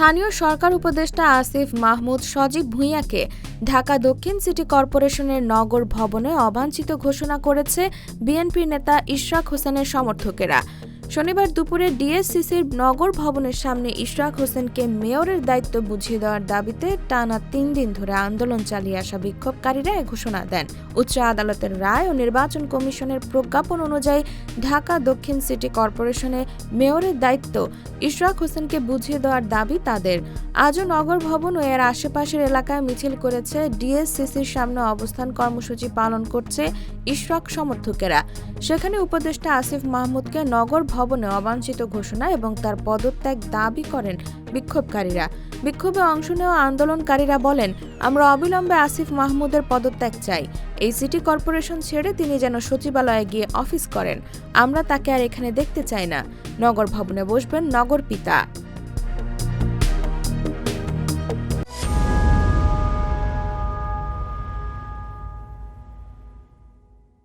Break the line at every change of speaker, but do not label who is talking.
স্থানীয় সরকার উপদেষ্টা আসিফ মাহমুদ সজীব ভূঁইয়াকে ঢাকা দক্ষিণ সিটি কর্পোরেশনের নগর ভবনে অবাঞ্ছিত ঘোষণা করেছে বিএনপি নেতা ইশরাক হোসেনের সমর্থকেরা। শনিবার দুপুরে ডিএসসিসির নগর ভবনের সামনে ইশরাক হোসেনকে মেয়রের দায়িত্ব বুঝিয়ে দেওয়ার দাবিতে টানা তিন দিন ধরে আন্দোলন চালিয়ে আসা বিক্ষোভকারীরা এ ঘোষণা দেন। উচ্চ আদালতের রায় ও নির্বাচন কমিশনের প্রজ্ঞাপন অনুযায়ী ঢাকা দক্ষিণ সিটি কর্পোরেশনে মেয়রের দায়িত্ব ইশরাক হোসেনকে বুঝিয়ে দেওয়ার দাবি তাদের। আজও নগর ভবন ও এর আশেপাশের এলাকায় মিছিল করেছে ডিএসসিসির সামনে অবস্থান কর্মসূচি পালন করছে ইশরাক সমর্থকেরা। সেখানে উপদেষ্টা আসিফ মাহমুদকে নগর ভবনে অবাঞ্ছিত ঘোষণা এবং তার পদত্যাগ দাবি করেন বিক্ষোভকারীরা। বিক্ষোভে অংশ নেওয়া আন্দোলনকারীরা বলেন, আমরা অবিলম্বে আসিফ মাহমুদের পদত্যাগ চাই। এই সিটি কর্পোরেশন ছেড়ে তিনি যেন সচিবালয়ে গিয়ে অফিস করেন। আমরা তাকে আর এখানে দেখতে চাই না। নগর ভবনে বসবেন নগর পিতা।